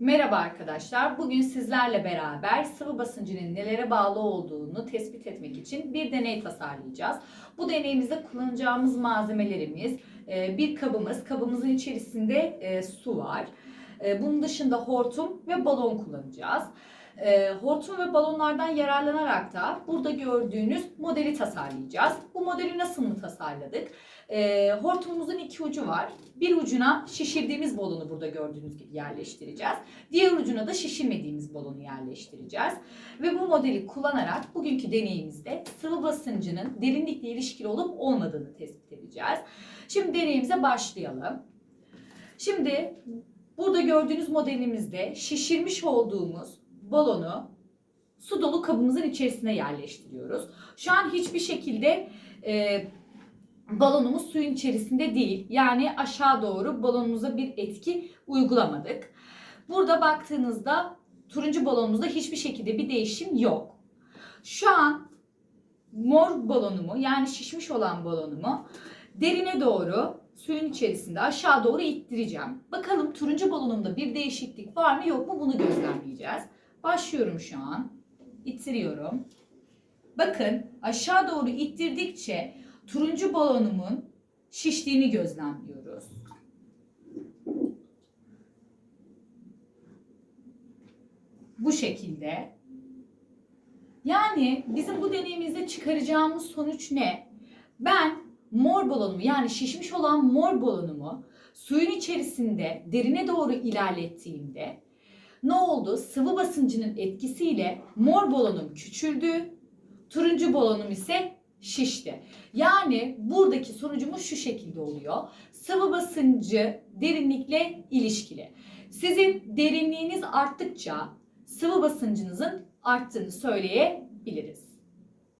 Merhaba arkadaşlar. Bugün sizlerle beraber sıvı basıncının nelere bağlı olduğunu tespit etmek için bir deney tasarlayacağız. Bu deneyimizde kullanacağımız malzemelerimiz e, bir kabımız. Kabımızın içerisinde e, su var. E, Bunun dışında hortum ve balon kullanacağız. E, Hortum ve balonlardan yararlanarak da burada gördüğünüz modeli tasarlayacağız. Bu modeli nasıl mı tasarladık? E, Hortumumuzun iki ucu var. Bir ucuna şişirdiğimiz balonu burada gördüğünüz gibi yerleştireceğiz. Diğer ucuna da şişirmediğimiz balonu yerleştireceğiz. Ve bu modeli kullanarak bugünkü deneyimizde sıvı basıncının derinlikle ilişkili olup olmadığını tespit edeceğiz. Şimdi deneyimize başlayalım. Şimdi burada gördüğünüz modelimizde şişirmiş olduğumuz balonu su dolu kabımızın içerisine yerleştiriyoruz. Şu an hiçbir şekilde e, balonumuz suyun içerisinde değil. Yani aşağı doğru balonumuza bir etki uygulamadık. Burada baktığınızda turuncu balonumuzda hiçbir şekilde bir değişim yok. Şu an mor balonumu yani şişmiş olan balonumu derine doğru suyun içerisinde aşağı doğru ittireceğim. Bakalım turuncu balonumda bir değişiklik var mı yok mu bunu gözlemleyeceğiz. Başlıyorum şu an. İttiriyorum. Bakın aşağı doğru ittirdikçe turuncu balonumun şiştiğini gözlemliyoruz. Bu şekilde. Yani bizim bu deneyimizde çıkaracağımız sonuç ne? Ben mor balonumu yani şişmiş olan mor balonumu suyun içerisinde derine doğru ilerlettiğimde ne oldu? Sıvı basıncının etkisiyle mor balonum küçüldü, turuncu balonum ise şişti. Yani buradaki sonucumuz şu şekilde oluyor. Sıvı basıncı derinlikle ilişkili. Sizin derinliğiniz arttıkça sıvı basıncınızın arttığını söyleyebiliriz.